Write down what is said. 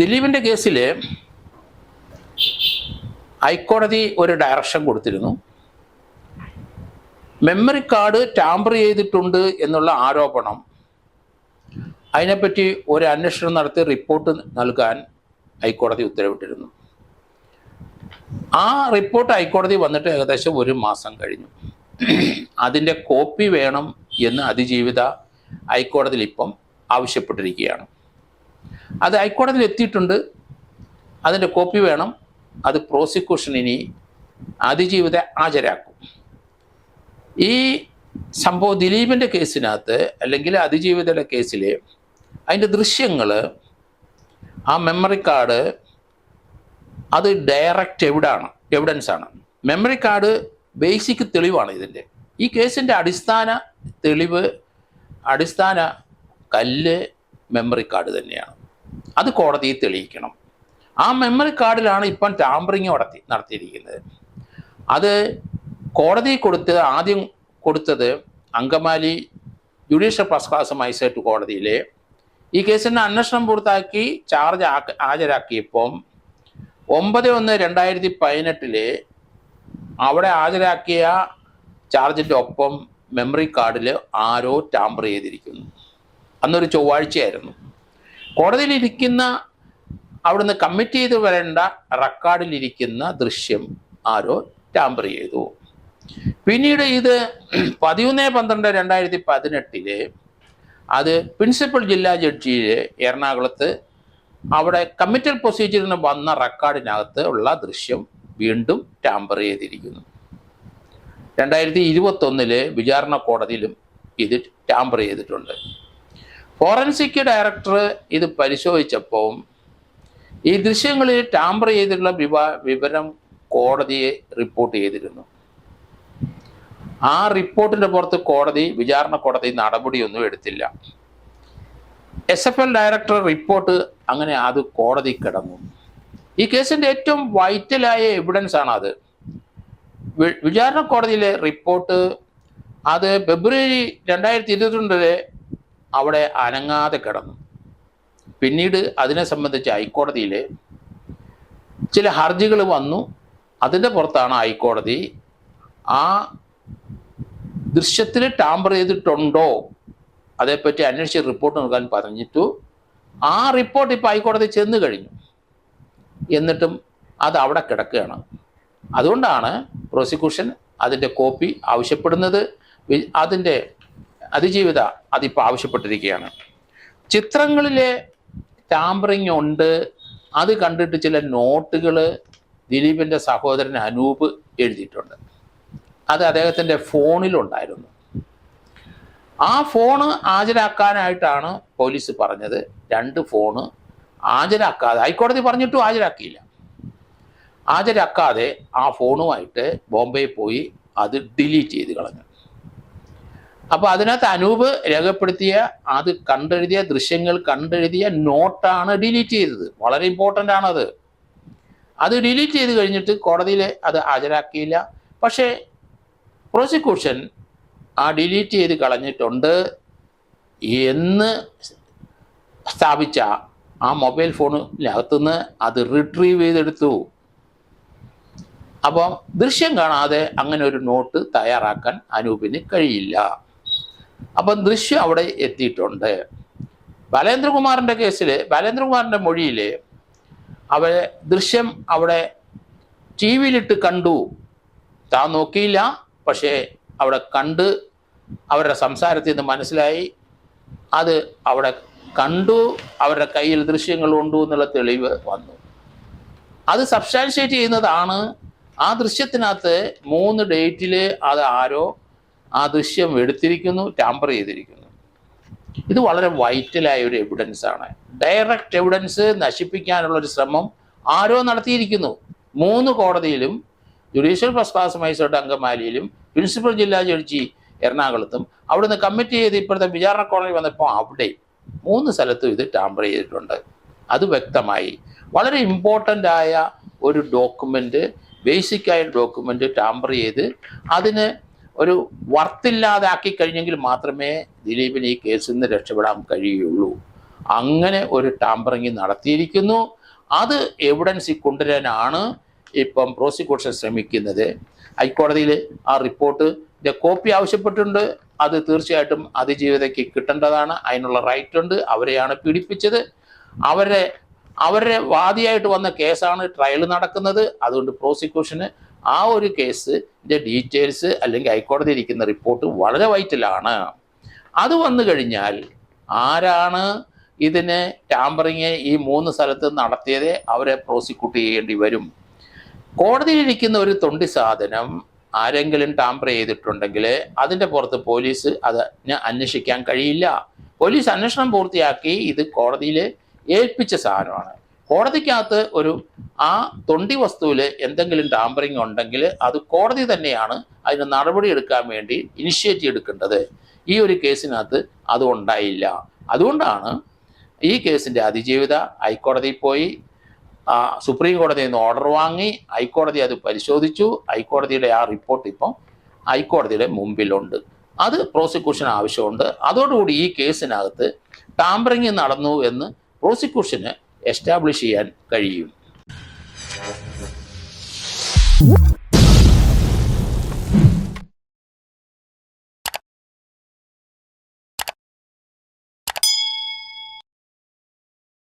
ദിലീപിന്റെ കേസിൽ ഹൈക്കോടതി ഒരു ഡയറക്ഷൻ കൊടുത്തിരുന്നു. മെമ്മറി കാർഡ് ടാമ്പർ ചെയ്തിട്ടുണ്ട് എന്നുള്ള ആരോപണം. അതിനെപ്പറ്റി ഒരു അന്വേഷണം നടത്തി റിപ്പോർട്ട് നൽകാൻ ഹൈക്കോടതി ഉത്തരവിട്ടിരുന്നു. ആ റിപ്പോർട്ട് ഹൈക്കോടതി വന്നിട്ട് ഏകദേശം ഒരു മാസം കഴിഞ്ഞു. അതിന്റെ കോപ്പി വേണം എന്ന് അതിജീവിത ഹൈക്കോടതിയിൽ ഇപ്പം ആവശ്യപ്പെട്ടിരിക്കുകയാണ്. അത് ഹൈക്കോടതിയിൽ എത്തിയിട്ടുണ്ട്. അതിന്റെ കോപ്പി വേണം. അത് പ്രോസിക്യൂഷൻ ഇനി അതിജീവിത ഹാജരാക്കും. ഈ സംഭവം ദിലീപിന്റെ കേസിനകത്ത് അല്ലെങ്കിൽ അതിജീവിതയുടെ കേസിൽ അതിന്റെ ദൃശ്യങ്ങൾ ആ മെമ്മറി കാർഡ് അത് ഡയറക്റ്റ് എവിടാണ്? എവിഡൻസ് ആണ്. മെമ്മറി കാർഡ് ബേസിക് തെളിവാണ് ഇതിന്റെ ഈ കേസിന്റെ അടിസ്ഥാന തെളിവ് അടിസ്ഥാന കല്ല് മെമ്മറി കാർഡ് തന്നെയാണ്. അത് കോടതിയിൽ തെളിയിക്കണം. ആ മെമ്മറി കാർഡിലാണ് ഇപ്പം ടാമ്പറിങ് നടത്തി നടത്തിയിരിക്കുന്നത്. അത് കോടതി കൊടുത്തത് ആദ്യം കൊടുത്തത് Angamaly judicial first class magistrate കോടതിയിൽ ഈ കേസിന്റെ അന്വേഷണം പൂർത്തിയാക്കി ചാർജ് ഹാജരാക്കിയപ്പം ഒമ്പത് ഒന്ന് രണ്ടായിരത്തി പതിനെട്ടിൽ അവിടെ ഹാജരാക്കിയ ചാർജിന്റെ ഒപ്പം മെമ്മറി കാർഡിൽ ആരോ ടാമ്പർ ചെയ്തിരിക്കുന്നു. അന്നൊരു ചൊവ്വാഴ്ചയായിരുന്നു. കോടതിയിലിരിക്കുന്ന അവിടുന്ന് കമ്മിറ്റ് ചെയ്ത് വരേണ്ട റെക്കോർഡിലിരിക്കുന്ന ദൃശ്യം ആരോ ടാമ്പർ ചെയ്തു. പിന്നീട് ഇത് പതിമൂന്ന് പന്ത്രണ്ട് രണ്ടായിരത്തി പതിനെട്ടിൽ അത് പ്രിൻസിപ്പൽ ജില്ലാ ജഡ്ജിയിലെ എറണാകുളത്ത് അവിടെ കമ്മിറ്റൽ പ്രൊസീജിയറിന് വന്ന റെക്കോർഡിനകത്ത് ഉള്ള ദൃശ്യം വീണ്ടും ടാമ്പർ ചെയ്തിരിക്കുന്നു. രണ്ടായിരത്തി ഇരുപത്തൊന്നിലെ വിചാരണ കോടതിയിലും ഇത് ടാമ്പർ ചെയ്തിട്ടുണ്ട്. ഫോറൻസിക് ഡയറക്ടർ ഇത് പരിശോധിച്ചപ്പോൾ ഈ ദൃശ്യങ്ങളിൽ ടാമ്പർ ചെയ്തിട്ടുള്ള വിവാ വിവരം കോടതിയെ റിപ്പോർട്ട് ചെയ്തിരുന്നു. ആ റിപ്പോർട്ടിന്റെ പുറത്ത് കോടതി വിചാരണ കോടതി നടപടിയൊന്നും എടുത്തില്ല. S F L director report അങ്ങനെ അത് കോടതി കിടന്നു. ഈ കേസിന്റെ ഏറ്റവും വൈറ്റലായ എവിഡൻസ് ആണ് അത്. വിചാരണ കോടതിയിലെ റിപ്പോർട്ട് അത് ഫെബ്രുവരി രണ്ടായിരത്തി ഇരുപത്തിരണ്ടിൽ അവിടെ അനങ്ങാതെ കിടന്നു. പിന്നീട് അതിനെ സംബന്ധിച്ച് ഹൈക്കോടതിയിൽ ചില ഹർജികൾ വന്നു. അതിന്റെ പുറത്താണ് ഹൈക്കോടതി ആ ദൃശ്യത്തിൽ ടാമ്പർ ചെയ്തിട്ടുണ്ടോ? അതേപ്പറ്റി അന്വേഷിച്ച് റിപ്പോർട്ട് നൽകാൻ പറഞ്ഞിട്ടു. ആ റിപ്പോർട്ട് ഇപ്പോൾ ഹൈക്കോടതി ചെന്ന് കഴിഞ്ഞു. എന്നിട്ടും അത് അവിടെ കിടക്കുകയാണ്. അതുകൊണ്ടാണ് പ്രോസിക്യൂഷൻ അതിന്റെ കോപ്പി ആവശ്യപ്പെടുന്നത്. അതിന്റെ അതിജീവിത അതിപ്പോൾ ആവശ്യപ്പെട്ടിരിക്കുകയാണ്. ചിത്രങ്ങളിലെ ടാമ്പറിങ് ഉണ്ട്. അത് കണ്ടിട്ട് ചില നോട്ടുകൾ ദിലീപിന്റെ സഹോദരൻ അനൂപ് എഴുതിയിട്ടുണ്ട്. അത് അദ്ദേഹത്തിന്റെ ഫോണിലുണ്ടായിരുന്നു. ആ ഫോണ് ഹാജരാക്കാനായിട്ടാണ് പോലീസ് പറഞ്ഞത്. രണ്ട് ഫോണ് ഹാജരാക്കാതെ ഹൈക്കോടതി പറഞ്ഞിട്ടും ഹാജരാക്കിയില്ല. ഹാജരാക്കാതെ ആ ഫോണുമായിട്ട് ബോംബെ പോയി അത് ഡിലീറ്റ് ചെയ്ത് കളഞ്ഞു. അപ്പോൾ അതിനകത്ത് അനൂപ് രേഖപ്പെടുത്തിയ അത് കണ്ടെഴുതിയ ദൃശ്യങ്ങൾ കണ്ടെഴുതിയ നോട്ടാണ് ഡിലീറ്റ് ചെയ്തത്. വളരെ ഇമ്പോർട്ടന്റ് ആണത്. അത് ഡിലീറ്റ് ചെയ്ത് കഴിഞ്ഞിട്ട് കോടതിയിൽ അത് ഹാജരാക്കിയില്ല. പക്ഷേ പ്രോസിക്യൂഷൻ ആ ഡിലീറ്റ് ചെയ്ത് കളഞ്ഞിട്ടുണ്ട്. എന്ന് സ്ഥാപിച്ച ആ മൊബൈൽ ഫോണിനകത്തുനിന്ന് അത് റിട്രീവ് ചെയ്തെടുത്തു. അപ്പം ദൃശ്യം കാണാതെ അങ്ങനെ ഒരു നോട്ട് തയ്യാറാക്കാൻ അനൂപിന് കഴിയില്ല. അപ്പം ദൃശ്യം അവിടെ എത്തിയിട്ടുണ്ട്. ബാലേന്ദ്രകുമാറിന്റെ കേസിൽ ബാലേന്ദ്രകുമാറിന്റെ മൊഴിയിൽ അവ ദൃശ്യം അവിടെ ടി വിയിലിട്ട് കണ്ടു. താൻ നോക്കിയില്ല പക്ഷേ അവിടെ കണ്ട് അവരുടെ സംസാരത്തിൽ നിന്ന് മനസ്സിലായി. അത് അവിടെ കണ്ടു അവരുടെ കയ്യിൽ ദൃശ്യങ്ങൾ ഉണ്ടു എന്നുള്ള തെളിവ് വന്നു. അത് സബ്സ്റ്റാൻഷിയേറ്റ് ചെയ്യുന്നതാണ് ആ ദൃശ്യത്തിനകത്ത് മൂന്ന് ഡേറ്റിൽ അത് ആരോ ആ ദൃശ്യം എടുത്തിരിക്കുന്നു ടാമ്പർ ചെയ്തിരിക്കുന്നു. ഇത് വളരെ വൈറ്റലായ ഒരു എവിഡൻസ് ആണ്. ഡയറക്റ്റ് എവിഡൻസ് നശിപ്പിക്കാനുള്ള ഒരു ശ്രമം ആരോ നടത്തിയിരിക്കുന്നു. മൂന്ന് കോടതിയിലും ജുഡീഷ്യൽ ഫസ്റ്റ് ക്ലാസ് മജിസ്ട്രേറ്റ് അങ്കമാലിയിലും പ്രിൻസിപ്പൽ ജില്ലാ ജഡ്ജി എറണാകുളത്തും അവിടുന്ന് കമ്മിറ്റ് ചെയ്ത് ഇപ്പോഴത്തെ വിചാരണ കോടതി വന്നപ്പോൾ അവിടെ മൂന്ന് സ്ഥലത്തും ഇത് ടാമ്പർ ചെയ്തിട്ടുണ്ട്. അത് വ്യക്തമായി. വളരെ ഇമ്പോർട്ടന്റ് ആയ ഒരു ഡോക്യുമെന്റ് ബേസിക് ആയ ഡോക്യുമെന്റ് ടാമ്പർ ചെയ്ത് അതിന് ഒരു വർത്തില്ലാതാക്കി കഴിഞ്ഞെങ്കിൽ മാത്രമേ ദിലീപിന് ഈ കേസിൽ നിന്ന് രക്ഷപ്പെടാൻ കഴിയുള്ളൂ. അങ്ങനെ ഒരു ടാമ്പറിങ് നടത്തിയിരിക്കുന്നു. അത് എവിഡൻസിൽ കൊണ്ടുവരാനാണ് ഇപ്പം പ്രോസിക്യൂഷൻ ശ്രമിക്കുന്നത്. ഹൈക്കോടതിയിൽ ആ റിപ്പോർട്ടിന്റെ കോപ്പി ആവശ്യപ്പെട്ടിട്ടുണ്ട്. അത് തീർച്ചയായിട്ടും അതിജീവിതയ്ക്ക് കിട്ടേണ്ടതാണ്. അതിനുള്ള റൈറ്റ് ഉണ്ട്. അവരെയാണ് പീഡിപ്പിച്ചത്. അവരെ അവരുടെ വാദിയായിട്ട് വന്ന കേസാണ് ട്രയൽ നടക്കുന്നത്. അതുകൊണ്ട് പ്രോസിക്യൂഷന് ആ ഒരു കേസിന്റെ ഡീറ്റെയിൽസ് അല്ലെങ്കിൽ ഹൈക്കോടതി ഇരിക്കുന്ന റിപ്പോർട്ട് വളരെ വൈറ്റലാണ്. അത് വന്നു കഴിഞ്ഞാൽ ആരാണ് ഇതിന് ടാമ്പറിങ് ഈ മൂന്ന് സ്ഥലത്ത് നടത്തിയത്? അവരെ പ്രോസിക്യൂട്ട് ചെയ്യേണ്ടി വരും. കോടതിയിലിരിക്കുന്ന ഒരു തൊണ്ടി സാധനം ആരെങ്കിലും ടാമ്പർ ചെയ്തിട്ടുണ്ടെങ്കിൽ അതിന്റെ പുറത്ത് പോലീസ് അത് അന്വേഷിക്കാൻ കഴിയില്ല. പോലീസ് അന്വേഷണം പൂർത്തിയാക്കി ഇത് കോടതിയിൽ ഏൽപ്പിച്ച സാധനമാണ്. കോടതിക്കകത്ത് ഒരു ആ തൊണ്ടി വസ്തുവിൽ എന്തെങ്കിലും ടാമ്പറിങ് ഉണ്ടെങ്കിൽ അത് കോടതി തന്നെയാണ് അതിന് നടപടി എടുക്കാൻ വേണ്ടി ഇനിഷ്യേറ്റീവ് എടുക്കേണ്ടത് ഈ ഒരു കേസിനകത്ത് അത് ഉണ്ടായില്ല. അതുകൊണ്ടാണ് ഈ കേസിന്റെ അതിജീവിത ഹൈക്കോടതിയിൽ പോയി സുപ്രീം കോടതിയിൽ നിന്ന് ഓർഡർ വാങ്ങി ഹൈക്കോടതി അത് പരിശോധിച്ചു. ഹൈക്കോടതിയുടെ ആ റിപ്പോർട്ട് ഇപ്പം ഹൈക്കോടതിയുടെ മുമ്പിലുണ്ട്. അത് പ്രോസിക്യൂഷൻ ആവശ്യമുണ്ട്. അതോടുകൂടി ഈ കേസിനകത്ത് ടാമ്പറിങ് നടന്നു എന്ന് പ്രോസിക്യൂഷന് എസ്റ്റാബ്ലിഷ് ചെയ്യാൻ കഴിയും.